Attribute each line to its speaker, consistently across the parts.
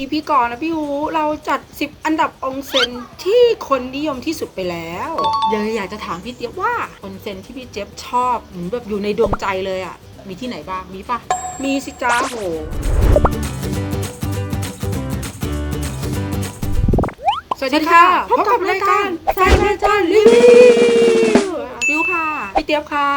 Speaker 1: อีพีก่อนนะพี่ฮูเราจัด 10 อันดับองเซนที่คนนิยมที่สุดไปแล้วเลยอยากจะถามพี่เจี๊ยบว่าองเซนที่พี่เจี๊ยบชอบเหมือนแบบอยู่ในดวงใจเลยอะ มีที่ไหนบ้างมีปะมีสิจ้าโหสวัสดีค่ะพบกับรายการแฟนรายการรีวิวบิ ค่ะ พี่เจี๊ยบค่ะ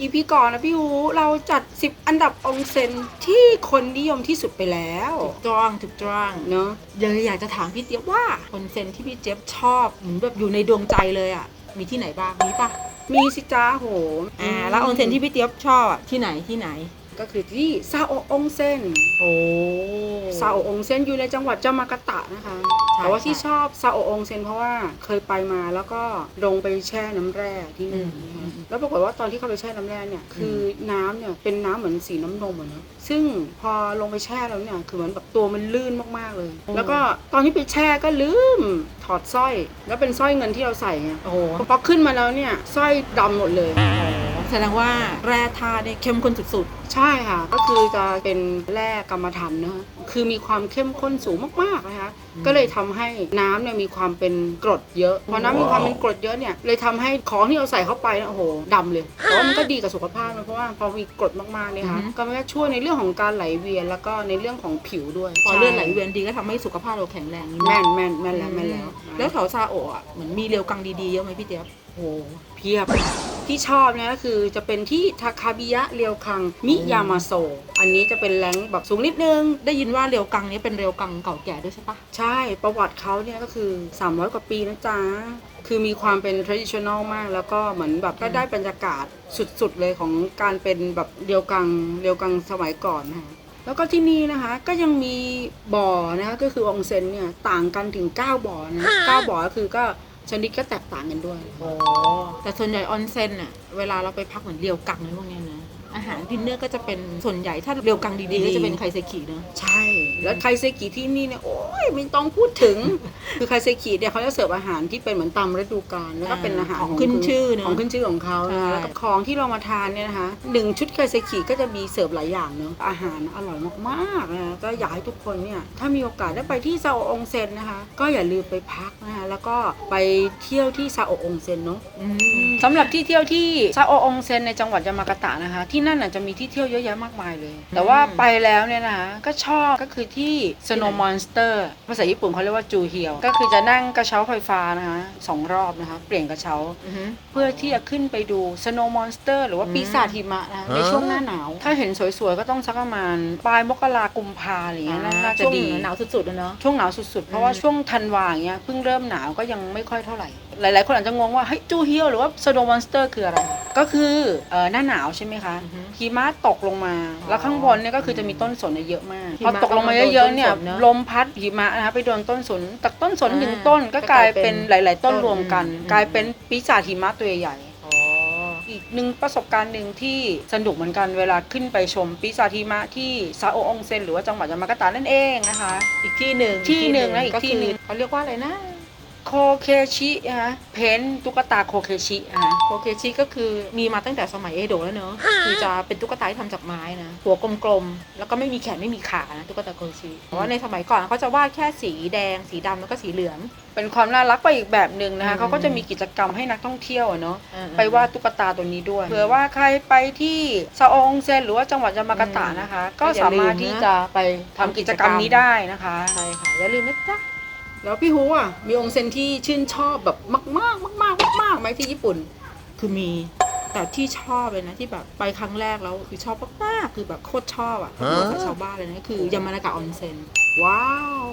Speaker 1: อีพีก่อนนะพี่ฮูเราจัด 10 อันดับองเซ็นที่คนนิยมที่สุดไปแล้วถูกต้องถูกต้องเนาะเลยอยากจะถามพี่เจี๊ยบว่าองเซ็นที่พี่เจี๊ยบชอบเหมือนแบบอยู่ในดวงใจเลยอะ มีที่ไหนบ้างมีปะมีสิจ้าโห อ่า แล้วองเซ็นที่พี่เจี๊ยบชอบอะที่ไหนที่ไหน ก็คือที่ซาโอองเซ็น
Speaker 2: โอ้
Speaker 1: ซาโอองเซ็นอยู่ในจังหวัดจามากาตะนะคะ
Speaker 2: ใช่
Speaker 1: แต่ว่าที่
Speaker 2: ใช่
Speaker 1: ชอบซาโอองเซ็นเพราะว่าเคยไปมาแล้วก็ลงไปแช่น้ำแร่ที่นั่น
Speaker 2: อืม
Speaker 1: นะคะแล้วปรากฏว่าตอนที่เข้าไปแช่น้ำแร่เนี่ยคือน้ำเนี่ยเป็นน้ำเหมือนสีน้ำนมอะเนอะซึ่งพอลงไปแช่แล้วเนี่ยคือเหมือนแบบตัวมันลื่นมากๆเลย แล้วก็ตอนที่ไปแช่ก็ลืมถอดสร้อย แล้วเป็นสร้อยเงินที่เราใส่ไง
Speaker 2: โอ้โห
Speaker 1: พอขึ้นมาแล้วเนี่ยสร้อยดำหมดเลย
Speaker 2: แสดงว่าแร่ธาตุเนี่ยเข้มข้นสุด
Speaker 1: ใช่ค่ะ ก็คือจะเป็นแร่กรรมฐานนะคะคือมีความเข้มข้นสูงมากๆนะคะก็เลยทำให้น้ำเนี่ยมีความเป็นกรดเยอะพอน้ำมีความเป็นกรดเยอะเนี่ยเลยทำให้ของที่เราใส่เข้าไปเนี่ยโอ้โหดำเลยแต่ว่ามันก็ดีกับสุขภาพนะเพราะว่าพอมีกรดมากๆเนี่ยค่ะก็มันก็ช่วยในเรื่องของการไหลเวียนแล้วก็ในเรื่องของผิวด้วย
Speaker 2: ๆพอเลือดไหลเวียนดีก็ทำให้สุขภาพเราแข็งแรงนี่
Speaker 1: แม่นแม่นแม่นแล้วแม่นแล้ว
Speaker 2: แล้วแถวซาโอะอะเหมือนมีเรียวกังดีๆเยอะไหมพี่เจี๊ยบ
Speaker 1: โอ้โหเพียบ ที่ชอบเนี่ยก็คือจะเป็นที่ทาคาบิยะเรียวคังมิยามาโซ อันนี้จะเป็นแรงแบบสูงนิดนึง
Speaker 2: ได้ยินว่าเรียวกังนี้เป็นเรียวกังเก่าแก่ด้วยใช่ปะ
Speaker 1: ใช่ประวัติเขาเนี่ยก็คือ 300 กว่าปีนะจ๊ะคือมีความเป็น traditional มาก แล้วก็เหมือนแบบก็ได้บรรยากาศสุดๆเลยของการเป็นแบบเรียวกังเรียวกังสมัยก่อนนะคะแล้วก็ที่นี่นะคะก็ยังมีบ่อนะคะก็คือองเซ็นเนี่ยต่างกันถึง 9 บ่อนะ9บ่อก็คือก็ ชนิดก็แตกต่างกันด้วย
Speaker 2: โอ้แต่ส่วนใหญ่ออนเซ็นอะเวลาเราไปพักเหมือนเรียวกังอะไรพวกเนี้ยนะ อาหารดินเนอร์ก็จะเป็นส่วนใหญ่ถ้าเรียวกังดีๆก็จะเป็นไคเซคิเนอะ
Speaker 1: ใช่ แล้วไคเซกิที่นี่เนี่ยโอ้ยไม่ต้องพูดถึง คือไคเซกิเนี่ยเขาจะเสิร์ฟอาหารที่เป็นเหมือนตามฤดูกาลแล้วก็เป็นอาหาร
Speaker 2: ของขึ้นชื่อเนอะ
Speaker 1: ของขึ้นชื่อของเขา
Speaker 2: ใช่
Speaker 1: นะแล้วก็ของที่เรามาทานเนี่ยนะคะหนึ่งชุดไคเซกิก็จะมีเสิร์ฟหลายอย่างเนอะอาหารอร่อยมากๆนะก็อยากให้ทุกคนเนี่ยถ้ามีโอกาสได้ไปที่ซาโอองเซ็นนะคะ ก็อย่าลืมไปพักนะคะแล้วก็ไปเที่ยวที่ซาโอองเซ็นเนาะ
Speaker 2: อืม
Speaker 1: สำหรับที่เที่ยวที่ซาโอองเซ็นในจังหวัดยามากาตะนะคะ ที่นั่นน่ะจะมีที่เที่ยวเยอะแยะมากมายเลย แต่ว่าไปแล้วเนี่ยนะคะก็ชอบก็คือที่ Snow Monster ภาษาญี่ปุ่นเขาเรียกว่าจูเฮียว ก็คือจะนั่งกระเช้าไฟฟ้านะคะสองรอบนะคะ เปลี่ยนกระเช้า
Speaker 2: อือฮึ
Speaker 1: เพื่อที่จะขึ้นไปดู Snow Monster หรือว่า
Speaker 2: อืม
Speaker 1: ปีศาจหิมะนะคะในช่วงหน้าหนาว ถ้าเห็นสวยๆ ก็ต้องสักประมาณปลายมกรากุมภาอะไรอย่างเงี้ยน่าจะ
Speaker 2: ช่วง
Speaker 1: ดี
Speaker 2: หนาวสุดๆแล้วเนาะ
Speaker 1: ช่วงหนาวสุดๆ เพราะว่าช่วงธันวาอย่างเงี้ยเพิ่งเริ่มหนาวก็ยังไม่ค่อยเท่าไหร่ หลายๆ คนอาจจะงงว่าเฮ้ยจูเฮียวหรือว่า Snow Monster คืออะไร ก็คือเอ่อหน้าหนาวใช่ไหมคะ
Speaker 2: อือฮึ
Speaker 1: หิมะตกลงมา แล้วข้างบนเนี่ยก็คือจะมีต้นสนเนี่ยเยอะมาก
Speaker 2: หิ
Speaker 1: พอ
Speaker 2: มะ
Speaker 1: ตกลงมาเยอะๆเนี่ย
Speaker 2: ก็มาโดนต้นสนเนอะ
Speaker 1: ลมพัดหิมะนะคะไปโดนต้นสนจากต้นสน
Speaker 2: อ่า
Speaker 1: หนึ่งต้นก็กลายเป็นหลาย ๆ ต้น
Speaker 2: ต้น
Speaker 1: รวมกัน
Speaker 2: อืม
Speaker 1: กลายเป็นปีศาจหิมะตัวใหญ่
Speaker 2: อ๋อ
Speaker 1: อีกหนึ่งประสบการณ์หนึ่งที่สนุกเหมือนกันเวลาขึ้นไปชมปีศาจหิมะที่ซาโอองเซนหรือว่าจังหวัดยามากาตะนั่นเองนะคะ
Speaker 2: อีกที่หนึ่ง
Speaker 1: ที่หนึ่งนะอีก
Speaker 2: ก็
Speaker 1: ที่
Speaker 2: คือ
Speaker 1: หนึ่ง
Speaker 2: เขาเรียกว่าอะไรนะ
Speaker 1: โคเคชินะคะเพ้นท์ตุ๊กตาโคเคชินะคะ
Speaker 2: โคเคชิก็คือมีมาตั้งแต่สมัยเอโดะแล้วเนอะคือจะเป็นตุ๊กตาที่ทำจากไม้นะหัวกลมๆแล้วก็ไม่มีแขนไม่มีขานะตุ๊กตาโคเคชิแต่ว่าในสมัยก่อนเขาจะวาดแค่สีแดง สีดำแล้วก็สีเหลือง
Speaker 1: เป็นความน่ารักไปอีกแบบหนึ่งนะคะ
Speaker 2: อืม
Speaker 1: เขาก็จะมีกิจกรรมให้นักท่องเที่ยวอะเนาะ
Speaker 2: อ่า
Speaker 1: ไปวาดตุ๊กตาตัวนี้ด้วยเผื่อว่าใครไปที่ซาโอองเซนหรือว่าจังหวัดยามากาตะนะคะ
Speaker 2: อืม
Speaker 1: ก็สามารถที่จะไปทำกิจกรรมนี้ได้นะคะ
Speaker 2: ใช่ค่ะอย่าลืมนะจ๊ะ
Speaker 1: แล้วพี่ฮูอะมีองค์เซนที่ชื่นชอบแบบมากมากมากมากๆมากๆไหมที่ญี่ปุ่น
Speaker 2: คือมีแต่ที่ชอบเลยนะที่แบบไปครั้งแรกแล้วคือชอบมากๆคือแบบโคตรชอบอะเหมือนกับชาวบ้านเลยนะคือยามานากะออนเซ็น
Speaker 1: ว้าว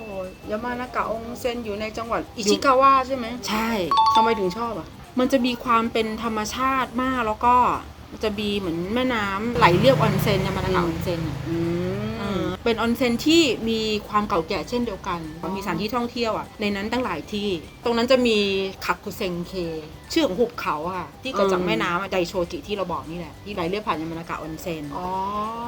Speaker 1: ยามานากะองเซนอยู่ในจังหวัดอิ
Speaker 2: อยู่
Speaker 1: ชิกาวะใช่ไหม
Speaker 2: ใช่
Speaker 1: ทำไมถึงชอบอะ
Speaker 2: มันจะมีความเป็นธรรมชาติมากแล้วก็มันจะมีเหมือนแม่น้ำไหลเรียบออนเซ็นยามานากะออนเซ็นอะ
Speaker 1: อื
Speaker 2: เอ
Speaker 1: ม
Speaker 2: อเป็นออนเซ็นที่มีความเก่าแก่เช่นเดียวกัน มีสถานที่ท่องเที่ยวอะในนั้นตั้งหลายที่ ตรงนั้นจะมีคักคุเซงเค ชื่อของหุบเขาอะค่ะ ที่เกิดจากแม่น้ำอะไดโชจิที่เราบอกนี่แหละ ที่ไหลเรียบผ่านยามานากะออนเซ็น
Speaker 1: อ๋อ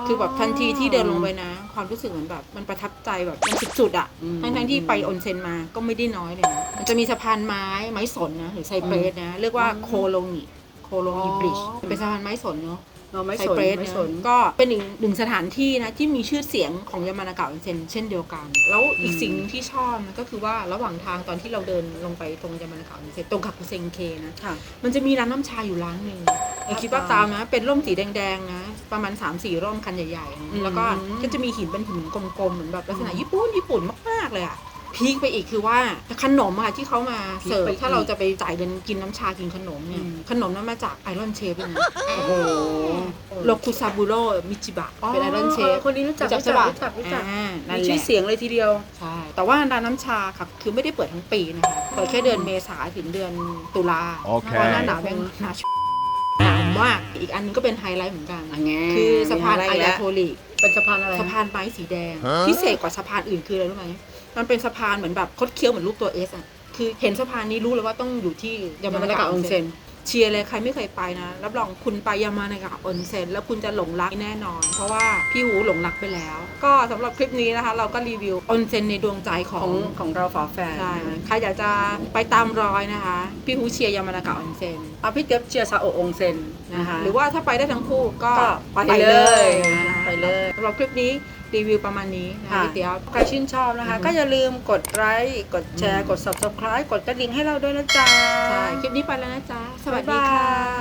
Speaker 2: คือแบบทันทีที่เดินลงไปนะ ความรู้สึกเหมือนแบบมันประทับใจแบบมันสุดๆอะ
Speaker 1: อืม
Speaker 2: ทั้งทั้งๆที่ไปออนเซ็นมาก็ไม่ได้น้อยเลยนะมันจะมีสะพานไม้ไม้สนนะหรือไซเปรสนะเรียกว่าโคโลงิโคโลงิบริดจ์เป็นสะพานไม้สนเนาะ
Speaker 1: เราไม่
Speaker 2: ไซ
Speaker 1: สน
Speaker 2: เปรส
Speaker 1: ไม่
Speaker 2: เนี่ย
Speaker 1: สน
Speaker 2: ก็เป็นอีกหนึ่งสถานที่นะที่มีชื่อเสียงของยามานากะออนเซ็นเช่นเดียวกัน แล้วอีก
Speaker 1: อืม
Speaker 2: สิ่งหนึ่งที่ชอบนะก็คือว่าระหว่างทางตอนที่เราเดินลงไปตรงยามานากะออนเซ็นตรงคาคุเซงเคนะ
Speaker 1: ค่ะ
Speaker 2: มันจะมีร้านน้ำชาอยู่ร้านหนึ่งเราคิดว่าตามนะเป็นร่มสีแดงๆนะประมาณ3 4ร่มคันใหญ่ๆนะ
Speaker 1: อืม
Speaker 2: แล้วก็ก็จะมีหินเป็นหินกลมๆเหมือนแบบลักษณะญี่ปุ่นญี่ปุ่นมากๆเลยอะ พีคไปอีกคือว่าขนมอะที่เขามาเสิร์ฟถ้าเราจะไปจ่ายเงินกินน้ำชากินขนมเนี่ย
Speaker 1: อืม
Speaker 2: ขนมนั้นมาจากไอรอนเชฟเลยนะ
Speaker 1: โอ้โห
Speaker 2: โลคุซาบุโร่มิจิบะเป็นไอรอนเชฟ
Speaker 1: คนนี้รู้จัก
Speaker 2: ใช่ปะ
Speaker 1: รู้จักรู้จัก
Speaker 2: อ่านั่น
Speaker 1: มี
Speaker 2: แห
Speaker 1: ชื่อ
Speaker 2: ละ
Speaker 1: เสียงเลยทีเดียว
Speaker 2: ใช่แต่ว่าร้านน้ำชาค่ะคือไม่ได้เปิดทั้งปีนะคะเปิดแค่เดือนเมษาถึงเดือนตุลา
Speaker 3: โอเค
Speaker 2: เพราะหน้าหนาวแม่งหนาวชิบหนาวมากอีกอันนึงก็เป็นไฮไลท์เหมือนกัน
Speaker 1: อันไง
Speaker 2: คือสะพาน
Speaker 1: มี
Speaker 2: ไอ
Speaker 1: อะไร
Speaker 2: ดา
Speaker 1: แล้ว
Speaker 2: โทลิก
Speaker 1: เป็นสะพานอะไร
Speaker 2: สะพานไม้สีแดง
Speaker 3: ฮะ
Speaker 2: พิเศษกว่าสะพานอื่นคืออะไรรู้ไหม มันเป็นสะพานเหมือนแบบคดเคี้ยวเหมือนรูปตัวเอสอะคือเห็นสะพานนี้รู้เลยว่าต้องอยู่ที่ยามา
Speaker 1: ยามานากะ
Speaker 2: นากะ
Speaker 1: อ
Speaker 2: อ
Speaker 1: อ
Speaker 2: อนน
Speaker 1: เซ็
Speaker 2: เซ็
Speaker 1: น
Speaker 2: นเชียร์เลยใครไม่เคยไปนะ รับรองคุณไปยามานากะออนเซ็นแล้วคุณจะหลงรักแน่นอน เพราะว่าพี่หูหลงรักไปแล้ว ก็สำหรับคลิปนี้นะคะ เราก็รีวิวออนเซ็นในดวงใจข
Speaker 1: ข
Speaker 2: อ
Speaker 1: องงของเราฝาแฝด
Speaker 2: ใช่ใครอยากจะไปตามรอยนะคะ พี่หูเชียร์ยามานากะออนเซ็น
Speaker 1: เอาพี่เจี๊ยบเชียร์ซาโอะองเซนนะ
Speaker 2: นะคะคะหรือว่าถ้าไปได้ทั้งคู่ก็
Speaker 1: ก็ไปเลย
Speaker 2: นะ
Speaker 1: ไปเลย
Speaker 2: สำหรับคลิปนี้ รีวิวประมาณนี้นะ
Speaker 1: ค่ะ
Speaker 2: พี่เตี๋ยว
Speaker 1: ใครชื่นชอบนะคะ
Speaker 2: อือฮึ
Speaker 1: ก็อย่าลืมกดไลค์กดแชร์ กด subscribe กดกระดิ่งให้เราด้วยนะจ๊ะ
Speaker 2: ใช่คลิปนี้ไปแล้วนะจ๊ะ สวัสดีค่ะ
Speaker 1: บ๊ายบาย